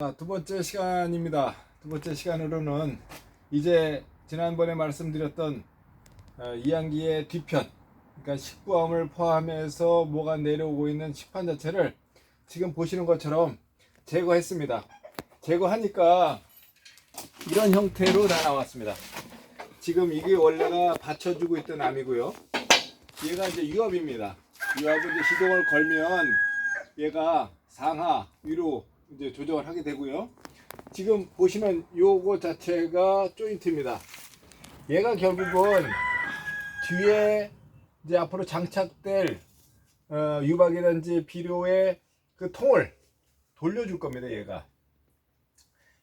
자, 두 번째 시간입니다. 두 번째 시간으로는 이제 지난번에 말씀드렸던 어, 이항기의 뒤편, 그러니까 식구함을 포함해서 뭐가 내려오고 있는 식판 자체를 지금 보시는 것처럼 제거했습니다. 제거하니까 이런 형태로 다 나왔습니다. 지금 이게 원래가 받쳐주고 있던 암이고요. 얘가 이제 유압입니다. 유압은 이제 시동을 걸면 얘가 상하 위로 이제 조정을 하게 되고요. 지금 보시면 요거 자체가 조인트입니다. 얘가 결국은 뒤에 이제 앞으로 장착될 어, 유박이든지 비료의 그 통을 돌려줄 겁니다. 얘가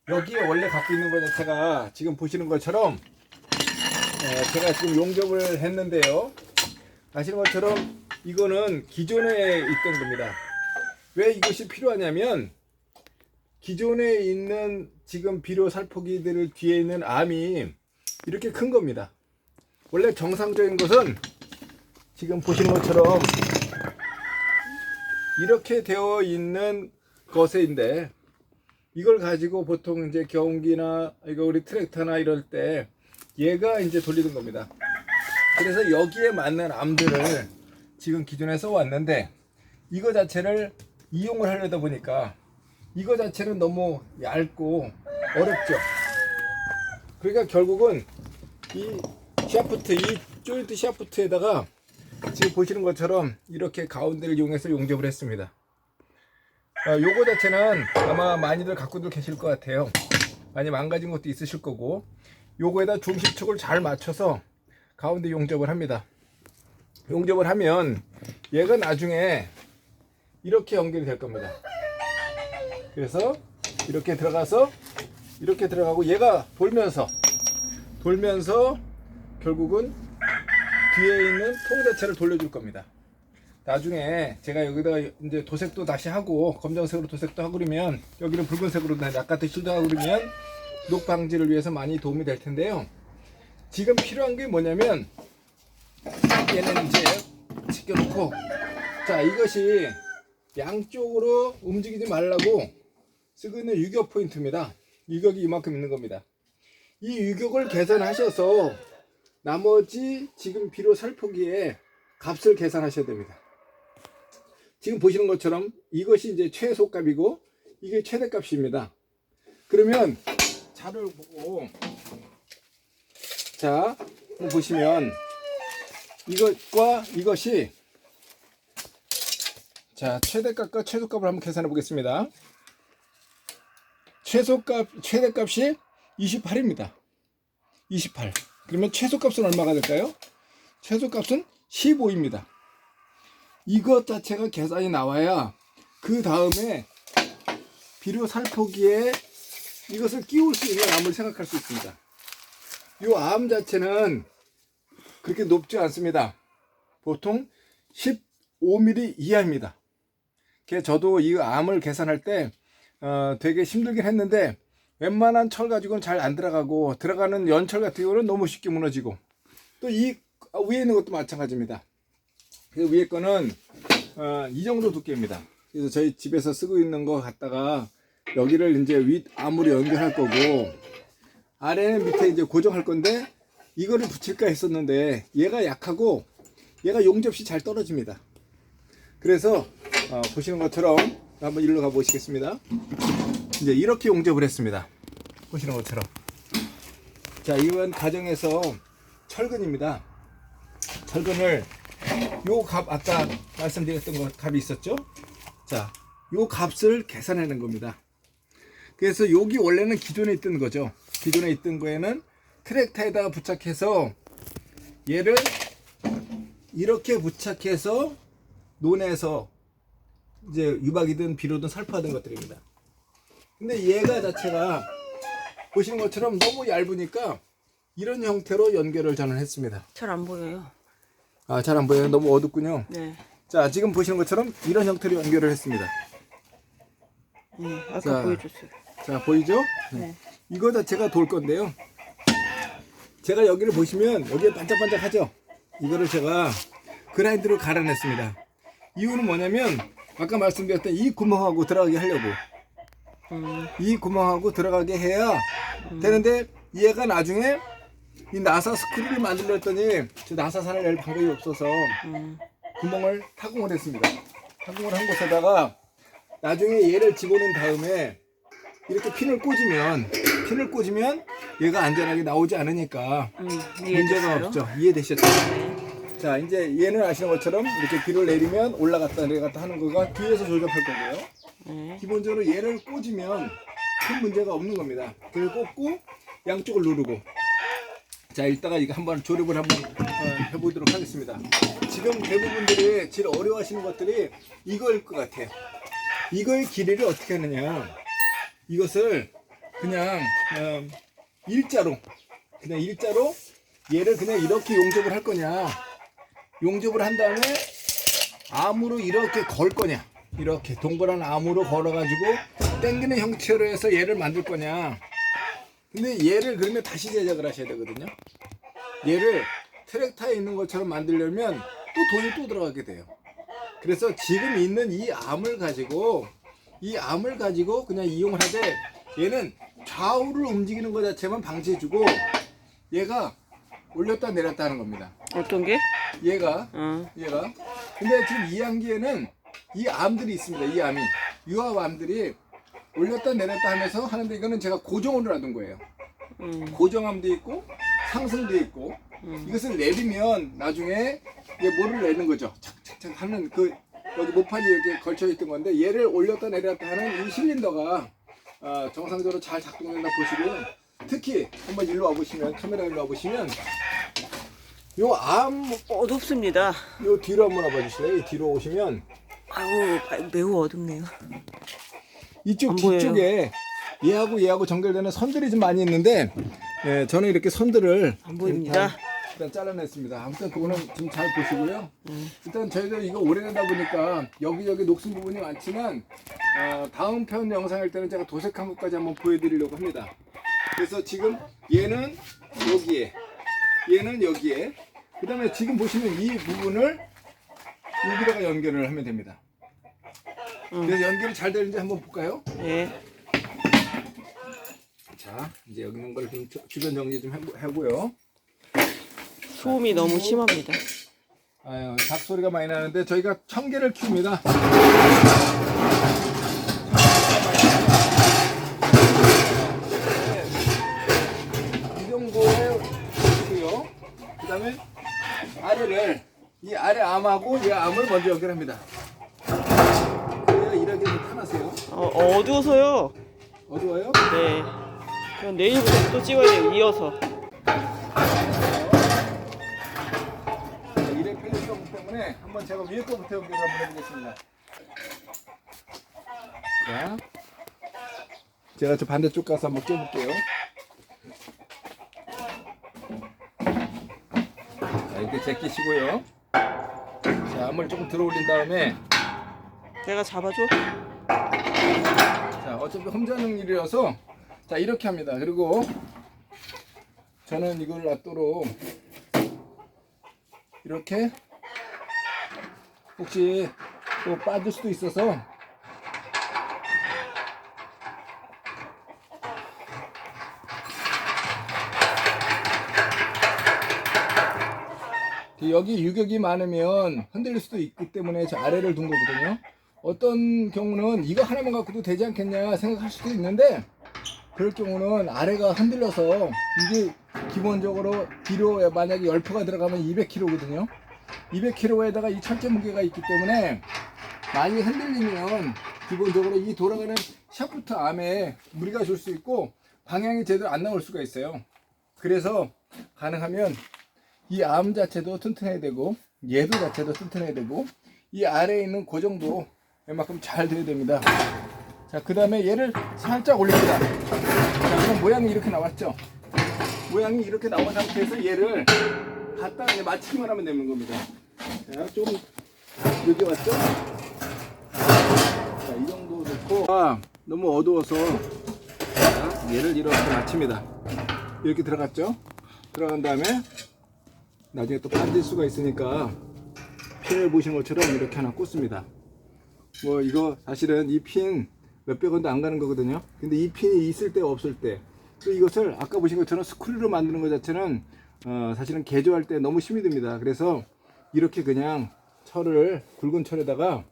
여기에 원래 갖고 있는 것 자체가 지금 보시는 것처럼 어, 제가 지금 용접을 했는데요. 아시는 것처럼 이거는 기존에 있던 겁니다. 왜 이것이 필요하냐면 기존에 있는 지금 비료 살포기들 뒤에 있는 암이 이렇게 큰 겁니다. 원래 정상적인 것은 지금 보시는 것처럼 이렇게 되어 있는 것인데 이걸 가지고 보통 이제 경운기나 이거 우리 트랙터나 이럴 때 얘가 이제 돌리는 겁니다. 그래서 여기에 맞는 암들을 지금 기존에 써왔는데 이거 자체를 이용을 하려다 보니까 이거 자체는 너무 얇고 어렵죠. 그러니까 결국은 이 샤프트, 이 조인트 샤프트에다가 지금 보시는 것처럼 이렇게 가운데를 이용해서 용접을 했습니다. 어, 요거 자체는 아마 많이들 갖고들 계실 것 같아요. 많이 망가진 것도 있으실 거고 요거에다 중심축을 잘 맞춰서 가운데 용접을 합니다. 용접을 하면 얘가 나중에 이렇게 연결이 될 겁니다. 그래서 이렇게 들어가서 이렇게 들어가고 얘가 돌면서 돌면서 결국은 뒤에 있는 통 자체를 돌려줄 겁니다. 나중에 제가 여기다가 이제 도색도 다시 하고 검정색으로 도색도 하고 그러면 여기는 붉은색으로 약간 더 실도 하고 그러면 녹 방지를 위해서 많이 도움이 될 텐데요. 지금 필요한 게 뭐냐면 얘는 이제 지켜놓고 자 이것이 양쪽으로 움직이지 말라고 쓰고 있는 유격 포인트입니다. 유격이 이만큼 있는 겁니다. 이 유격을 계산하셔서 나머지 지금 비료 살포기에 값을 계산하셔야 됩니다. 지금 보시는 것처럼 이것이 이제 최소값이고 이게 최대값입니다. 그러면 자를 보고 자 보시면 이것과 이것이 자 최대값과 최소값을 한번 계산해 보겠습니다. 최소값 최대값이 28입니다. 28. 그러면 최소값은 얼마가 될까요? 최소값은 15입니다. 이것 자체가 계산이 나와야 그 다음에 비료 살포기에 이것을 끼울 수 있는 암을 생각할 수 있습니다. 이 암 자체는 그렇게 높지 않습니다. 보통 15mm 이하입니다. 저도 이 암을 계산할 때 어, 되게 힘들긴 했는데 웬만한 철 가지고는 잘 안 들어가고 들어가는 연철 같은 경우는 너무 쉽게 무너지고 또 이 위에 있는 것도 마찬가지입니다. 그 위에 거는 어, 이 정도 두께입니다. 그래서 저희 집에서 쓰고 있는 거 갖다가 여기를 이제 윗 암으로 연결할 거고 아래는 밑에 이제 고정할 건데 이거를 붙일까 했었는데 얘가 약하고 얘가 용접시 잘 떨어집니다. 그래서 어, 보시는 것처럼 한번 일로 가 보시겠습니다. 이제 이렇게 용접을 했습니다. 보시는 것처럼. 자, 이건 가정에서 철근입니다. 철근을 요 값 아까 말씀드렸던 것 값이 있었죠? 자, 요 값을 계산하는 겁니다. 그래서 여기 원래는 기존에 있던 거죠. 기존에 있던 거에는 트랙터에다가 부착해서 얘를 이렇게 부착해서 논에서 이제 유박이든 비료든 살포하던 것들입니다. 근데 얘가 자체가 보시는 것처럼 너무 얇으니까 이런 형태로 연결을 저는 했습니다. 잘 안 보여요. 아, 잘 안 보여요. 너무 어둡군요. 네. 자, 지금 보시는 것처럼 이런 형태로 연결을 했습니다. 네. 아까 자. 보여줬어요. 자, 보이죠? 네. 이거 자체가 돌 건데요. 제가 여기를 보시면 여기에 반짝반짝 하죠? 이거를 제가 그라인드로 갈아냈습니다. 이유는 뭐냐면 아까 말씀드렸던 이 구멍하고 들어가게 하려고 음, 이 구멍하고 들어가게 해야 되는데 얘가 나중에 이 나사 스크류를 만들려 했더니 저 나사산을 낼 방법이 없어서 음, 구멍을 타공을 했습니다. 타공을 한 곳에다가 나중에 얘를 집어넣은 다음에 이렇게 핀을 꽂으면 핀을 꽂으면 얘가 안전하게 나오지 않으니까 음, 문제가? 없죠. 이해되셨죠? 자 이제 얘는 아시는 것처럼 이렇게 비를 내리면 올라갔다 내려갔다 하는 거가 뒤에서 조정할 거고요. 네. 기본적으로 얘를 꽂으면 큰 문제가 없는 겁니다. 그걸 꽂고 양쪽을 누르고 자 이따가 이거 한번 조립을 한번 어, 해보도록 하겠습니다. 지금 대부분들이 제일 어려워하시는 것들이 이거일 것 같아요. 이거의 길이를 어떻게 하느냐 이것을 그냥 어, 일자로 그냥 일자로 얘를 그냥 이렇게 용접을 할 거냐 용접을 한 다음에 암으로 이렇게 걸 거냐. 이렇게 동그란 암으로 걸어가지고 당기는 형태로 해서 얘를 만들 거냐. 근데 얘를 그러면 다시 제작을 하셔야 되거든요. 얘를 트랙타에 있는 것처럼 만들려면 또 돈이 또 들어가게 돼요. 그래서 지금 있는 이 암을 가지고 이 암을 가지고 그냥 이용을 하되 얘는 좌우를 움직이는 것 자체만 방지해주고 얘가 올렸다 내렸다 하는 겁니다 어떤 게? 얘가 어, 얘가. 근데 지금 이 안기에는 이 암들이 있습니다 이 암이. 유압 암들이 올렸다 내렸다 하면서 하는데 이거는 제가 고정으로 놔둔 거예요. 음, 고정함도 있고 상승도 있고. 음. 이것을 내리면 나중에 이게 뭐를 내는 거죠? 착착착 하는 그 여기 모판이 이렇게 걸쳐 있던 건데 얘를 올렸다 내렸다 하는 이 실린더가 아, 정상적으로 잘 작동된다 보시고요 특히 한번 일로 와보시면 카메라 일로 와보시면 요암 어둡습니다. 요 뒤로 한번 와봐 주실래요? 이 뒤로 오시면 아우, 아, 매우 어둡네요. 이쪽 안 보여요. 뒤쪽에 얘하고 얘하고 연결되는 선들이 좀 많이 있는데 예, 저는 이렇게 선들을 안 보입니다. 일단, 일단 잘라냈습니다. 아무튼 그거는 좀 잘 보시고요. 음. 일단 저희도 이거 오래되다 보니까 여기저기 녹슨 부분이 많지만 어, 다음 편 영상일 때는 제가 도색한 것까지 한번 보여드리려고 합니다. 그래서 지금 얘는 여기에 얘는 여기에 그 다음에 지금 보시는 이 부분을 여기다가 연결을 하면 됩니다. 음. 그래서 연결이 잘 되는지 한번 볼까요? 네. 자, 이제 여기 있는 걸 좀 주변 정리 좀 해보- 하고요. 소음이 너무 심합니다. 아유, 닭 소리가 많이 나는데 저희가 청개를 키웁니다. 이 정도의 키고요. 그다음에 아래를 이 아래 암하고 이 암을 먼저 연결합니다. 그래야 이렇게 타나세요. 어, 어두워서요. 어두워요? 네. 그럼 내일부터 또 찍어야 돼요. 이어서. 일의 편리성 때문에 한번 제가 위에 거부터 연결을 한번 해보겠습니다. 자, 제가 저 반대쪽 가서 한번 껴볼게요. 이렇게 제끼시고요. 자, 암을 조금 들어 올린 다음에, 내가 잡아줘. 자, 어차피 혼자 하는 일이라서, 자, 이렇게 합니다. 그리고 저는 이걸 놔도록 이렇게 혹시 또 빠질 수도 있어서 여기 유격이 많으면 흔들릴 수도 있기 때문에 저 아래를 둔 거거든요. 어떤 경우는 이거 하나만 갖고도 되지 않겠냐 생각할 수도 있는데 그럴 경우는 아래가 흔들려서 이게 기본적으로 뒤로 만약에 열포가 들어가면 200kg거든요. 200kg에다가 이 철제 무게가 있기 때문에 많이 흔들리면 기본적으로 이 돌아가는 샤프트 암에 무리가 줄 수 있고 방향이 제대로 안 나올 수가 있어요. 그래서 가능하면 이 암 자체도 튼튼해야 되고 얘도 자체도 튼튼해야 되고 이 아래에 있는 고정도 웬만큼 잘 돼야 됩니다. 자, 그 다음에 얘를 살짝 올립니다. 자, 그럼 모양이 이렇게 나왔죠? 모양이 이렇게 나온 상태에서 얘를 갖다 이제 맞추기만 하면 되는 겁니다. 자, 좀 여기 왔죠? 자, 이 정도 놓고 아, 너무 어두워서 자, 얘를 이렇게 맞춥니다. 이렇게 들어갔죠? 들어간 다음에 나중에 또 반질 수가 있으니까 핀을 보시는 것처럼 이렇게 하나 꽂습니다. 뭐 이거 사실은 이 핀 몇백 원도 안 가는 거거든요. 근데 이 핀이 있을 때 없을 때 또 이것을 아까 보신 것처럼 스크류로 만드는 것 자체는 어, 사실은 개조할 때 너무 힘이 듭니다. 그래서 이렇게 그냥 철을 굵은 철에다가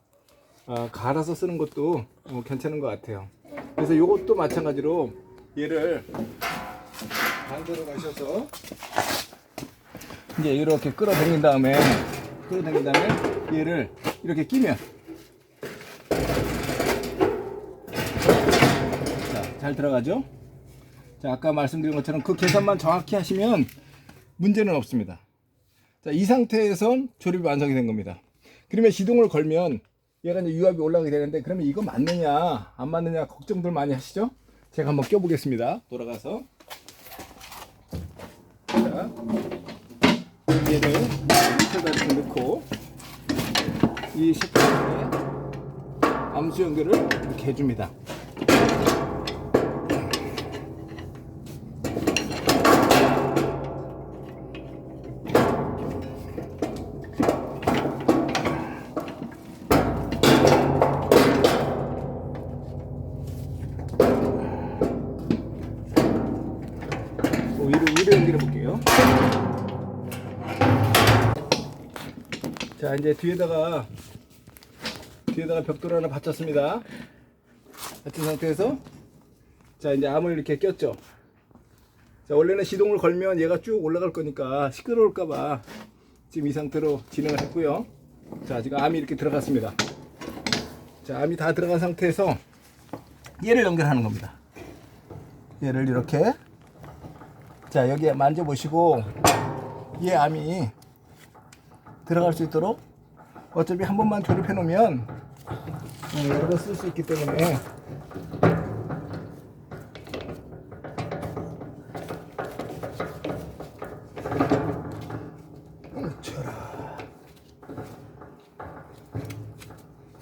어, 갈아서 쓰는 것도 어, 괜찮은 것 같아요. 그래서 이것도 마찬가지로 얘를 반대로 가셔서 이제 이렇게 끌어당긴 다음에 끌어당긴 다음에 얘를 이렇게 끼면 자, 잘 들어가죠? 자, 아까 말씀드린 것처럼 그 계산만 정확히 하시면 문제는 없습니다. 자, 이 상태에선 조립이 완성이 된 겁니다. 그러면 시동을 걸면 얘가 이제 유압이 올라가게 되는데 그러면 이거 맞느냐 안 맞느냐 걱정들 많이 하시죠? 제가 한번 껴보겠습니다. 돌아가서 자, 얘를 밑에다 이렇게 넣고 이 셰프에 암수 연결을 이렇게 해줍니다. 자 이제 뒤에다가 뒤에다가 벽돌 하나 받쳤습니다. 받친 상태에서 자 이제 암을 이렇게 꼈죠. 자 원래는 시동을 걸면 얘가 쭉 올라갈 거니까 시끄러울까봐 지금 이 상태로 진행을 했고요. 자 지금 암이 이렇게 들어갔습니다. 자 암이 다 들어간 상태에서 얘를 연결하는 겁니다. 얘를 이렇게 자 여기에 만져보시고 이 암이 들어갈 수 있도록 어차피 한 번만 조립해 놓으면 어, 여러 번 쓸 수 있기 때문에.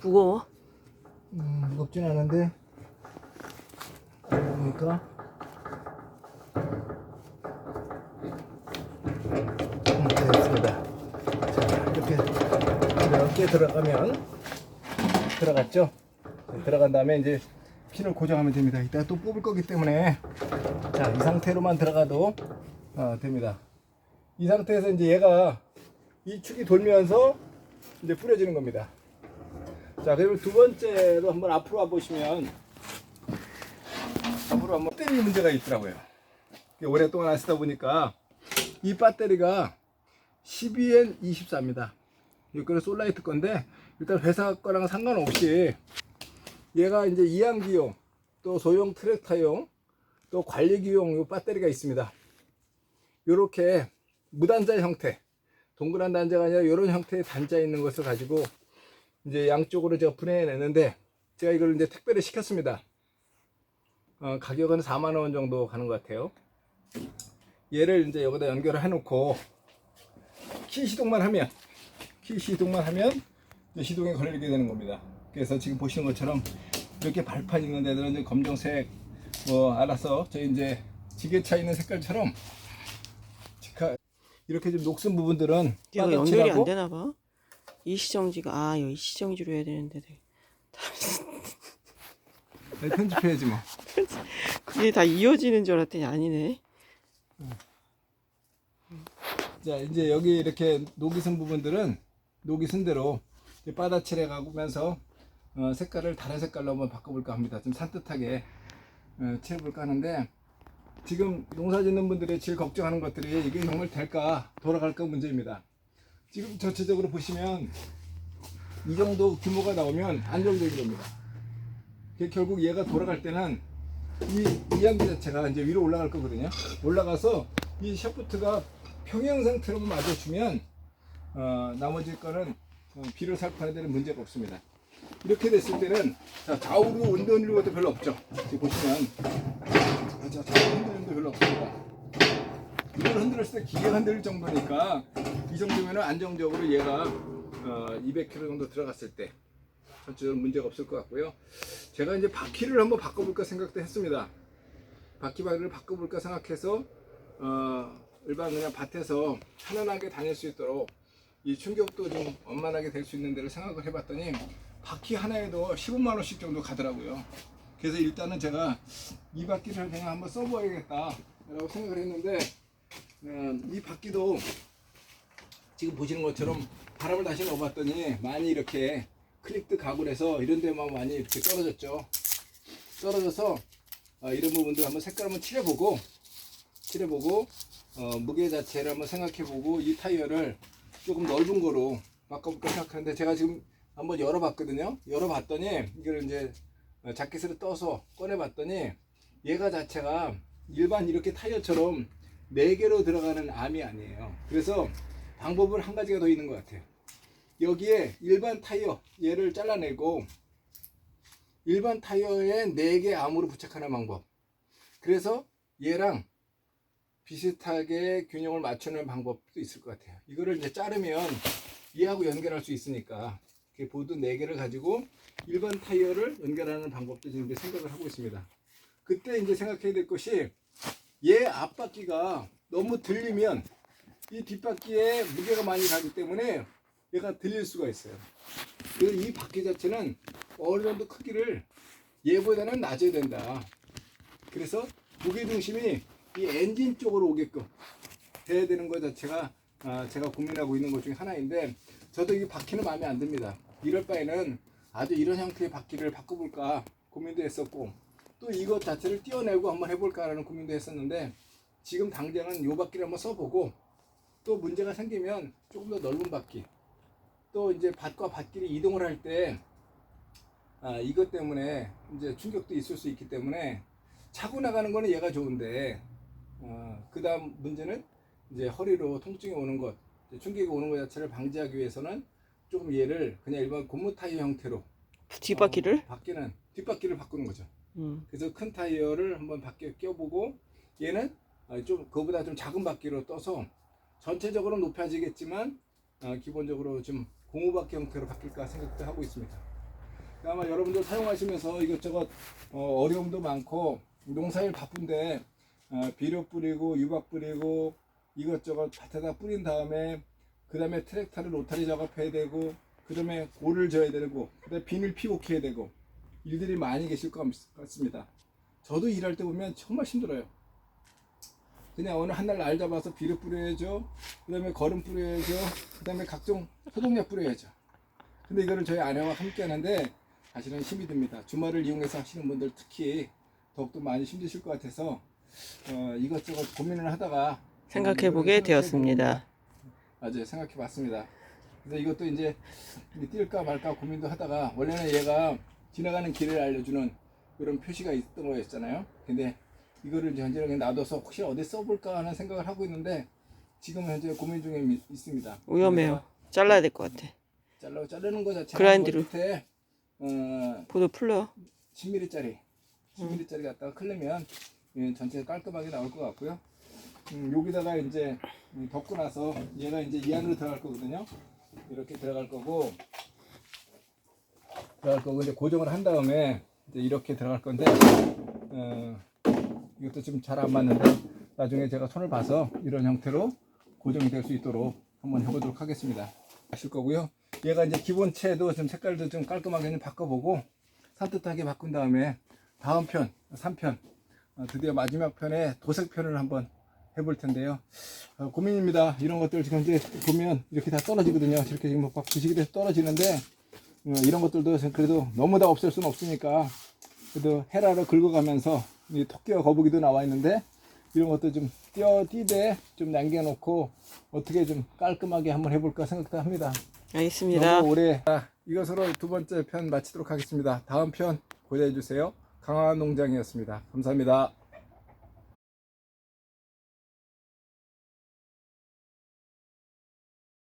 무거워. 음, 무겁진 않은데. 보니까 음, 됐습니다. 자 이렇게 이렇게 들어가면 들어갔죠? 자, 들어간 다음에 이제 핀을 고정하면 됩니다. 이따가 또 뽑을 거기 때문에 자 이 상태로만 들어가도 어, 됩니다. 이 상태에서 이제 얘가 이 축이 돌면서 이제 뿌려지는 겁니다. 자, 그리고 두 번째로 한번 앞으로 와 보시면, 앞으로 한번 배터리 문제가 있더라고요. 오랫동안 하시다 보니까, 이 배터리가 12N24입니다. 이거는 솔라이트 건데, 일단 회사 거랑 상관없이, 얘가 이제 이항기용, 또 소형 트랙터용, 또 관리기용 요 배터리가 있습니다. 요렇게 무단자 형태, 동그란 단자가 아니라 이런 형태의 단자 있는 것을 가지고 이제 양쪽으로 제가 분해해 냈는데 제가 이걸 이제 택배를 시켰습니다. 어, 가격은 4만 원 정도 가는 것 같아요. 얘를 이제 여기다 연결을 해 놓고 키 시동만 하면 키 시동만 하면 시동에 걸리게 되는 겁니다. 그래서 지금 보시는 것처럼 이렇게 발판 있는 데들은 이제 검정색 뭐 알아서 저 이제 지게차 있는 색깔처럼 이렇게 좀 녹슨 부분들은 얘가 연결이 안 되나 봐. 이 시정지가 아 여기 시정지로 해야 되는데 네. 네, 편집해야지 뭐. 그게 다 이어지는 줄 알았더니 아니네. 자 이제 여기 이렇게 녹이 쓴 부분들은 녹이 쓴 대로 이제 빠다칠해 가면서 어, 색깔을 다른 색깔로 한번 바꿔볼까 합니다. 좀 산뜻하게 어, 칠해볼까 하는데 지금 농사 짓는 분들이 제일 걱정하는 것들이 이게 정말 될까 돌아갈까 문제입니다. 지금 전체적으로 보시면 이 정도 규모가 나오면 안정적인 겁니다. 결국 얘가 돌아갈 때는 이 이항기 자체가 이제 위로 올라갈 거거든요. 올라가서 이 샤프트가 평형 상태로만 맞아주면 어, 나머지 거는 어, 비를 살포하는 데는 문제가 없습니다. 이렇게 됐을 때는 자, 좌우로 운동이는 것도 별로 없죠. 지금 보시면 자, 좌우 흔들림도 별로 없습니다. 이걸 흔들었을 때 기계가 흔들릴 정도니까 이 정도면 안정적으로 얘가 어, 200km 정도 들어갔을 때 전체적으로 문제가 없을 것 같고요. 제가 이제 바퀴를 한번 바꿔볼까 생각도 했습니다. 바퀴 바퀴를 바꿔볼까 생각해서 어, 일반 그냥 밭에서 편안하게 다닐 수 있도록 이 충격도 좀 원만하게 될 수 있는 데를 생각을 해봤더니 바퀴 하나에도 15만 원씩 정도 가더라고요. 그래서 일단은 제가 이 바퀴를 그냥 한번 써봐야겠다라고 생각을 했는데 어, 이 바퀴도 지금 보시는 것처럼 바람을 다시 넣어봤더니 많이 이렇게 클릭도 가고 그래서 이런 데만 많이 이렇게 떨어졌죠. 떨어져서 어, 이런 부분들 한번 색깔 한번 칠해보고 칠해보고 어, 무게 자체를 한번 생각해보고 이 타이어를 조금 넓은 거로 바꿔볼까 생각하는데 제가 지금 한번 열어봤거든요. 열어봤더니 이걸 이제 어, 자켓으로 떠서 꺼내봤더니 얘가 자체가 일반 이렇게 타이어처럼 네 개로 들어가는 암이 아니에요. 그래서 방법은 한 가지가 더 있는 것 같아요. 여기에 일반 타이어 얘를 잘라내고 일반 타이어에 네개 암으로 부착하는 방법. 그래서 얘랑 비슷하게 균형을 맞추는 방법도 있을 것 같아요. 이거를 이제 자르면 얘하고 연결할 수 있으니까 보드 네 개를 가지고 일반 타이어를 연결하는 방법도 지금 이제 생각을 하고 있습니다. 그때 이제 생각해야 될 것이 얘 앞바퀴가 너무 들리면 이 뒷바퀴에 무게가 많이 가기 때문에 얘가 들릴 수가 있어요. 이 바퀴 자체는 어느 정도 크기를 얘보다는 낮아야 된다. 그래서 무게 중심이 이 엔진 쪽으로 오게끔 돼야 되는 것 자체가 아, 제가 고민하고 있는 것 중에 하나인데 저도 이 바퀴는 마음에 안 듭니다. 이럴 바에는 아주 이런 형태의 바퀴를 바꿔볼까 고민도 했었고 또 이것 자체를 띄어내고 한번 해볼까라는 고민도 했었는데 지금 당장은 이 바퀴를 한번 써보고 또 문제가 생기면 조금 더 넓은 바퀴 또 이제 밭과 밭길이 이동을 할때 아, 이것 때문에 이제 충격도 있을 수 있기 때문에 차고 나가는 거는 얘가 좋은데 어, 그 다음 문제는 이제 허리로 통증이 오는 것 충격이 오는 것 자체를 방지하기 위해서는 조금 얘를 그냥 일반 고무 타이어 형태로 뒷바퀴를? 어, 바퀴는 뒷바퀴를 바꾸는 거죠. 음. 그래서 큰 타이어를 한번 바퀴에 껴보고 얘는 어, 좀 그보다 좀 작은 바퀴로 떠서 전체적으로 높아지겠지만 어, 기본적으로 좀 고무바퀴 형태로 바뀔까 생각도 하고 있습니다. 아마 여러분들 사용하시면서 이것저것 어, 려움도 많고 농사일 바쁜데 어, 비료 뿌리고 유박 뿌리고 이것저것 밭에다 뿌린 다음에 그 다음에 트랙터를 로타리 작업해야 되고 그 다음에 골을 져야 되고 그 다음에 비닐 피복해야 되고 일들이 많이 계실 것 같습니다. 저도 일할 때 보면 정말 힘들어요. 그냥 어느 한날 날 잡아서 비료 뿌려야죠. 그 다음에 거름 뿌려야죠. 그 다음에 각종 소독약 뿌려야죠. 근데 이거를 저희 아내와 함께 하는데 사실은 힘이 듭니다. 주말을 이용해서 하시는 분들 특히 더욱더 많이 힘드실 것 같아서 어, 이것저것 고민을 하다가 생각해 보게 이거를 되었습니다. 맞아요. 생각해 봤습니다. 그래서 이것도 이제 뛸까 말까 고민도 하다가 원래는 얘가 지나가는 길을 알려주는 그런 표시가 있던 거였잖아요. 근데 이거를 이제 현재 놔둬서 혹시 어디 써볼까 하는 생각을 하고 있는데 지금 현재 고민 중에 미- 있습니다. 위험해요. 잘라야 될 것 같아. 잘라 자르는 거 자체가 그라인드로. 밑에 어, 보드 풀려. 10mm짜리 10mm짜리 갖다가 클르면 예, 전체 깔끔하게 나올 것 같고요. 음, 여기다가 이제 음, 덮고 나서 얘가 이제 이 안으로 들어갈 거거든요. 이렇게 들어갈 거고 들어갈 거고 이제 고정을 한 다음에 이제 이렇게 들어갈 건데 어, 이것도 지금 잘 안 맞는데 나중에 제가 손을 봐서 이런 형태로 고정이 될 수 있도록 한번 해보도록 하겠습니다. 하실 거고요. 얘가 이제 기본체도 좀 색깔도 좀 깔끔하게 좀 바꿔보고 산뜻하게 바꾼 다음에 다음 편, 3편, 어, 드디어 마지막 편에 도색 편을 한번 해볼 텐데요. 어, 고민입니다. 이런 것들 지금 이제 보면 이렇게 다 떨어지거든요. 이렇게 지금 막 부식이 돼서 떨어지는데 어, 이런 것들도 그래도 너무 다 없앨 수는 없으니까 그래도 헤라로 긁어가면서 이 토끼와 거북이도 나와 있는데 이런 것도 좀 띄어 띄대 좀 남겨놓고 어떻게 좀 깔끔하게 한번 해볼까 생각도 합니다. 알겠습니다. 너무 오래 자, 이것으로 두 번째 편 마치도록 하겠습니다. 다음 편 고려해 주세요. 강화한 농장이었습니다. 감사합니다.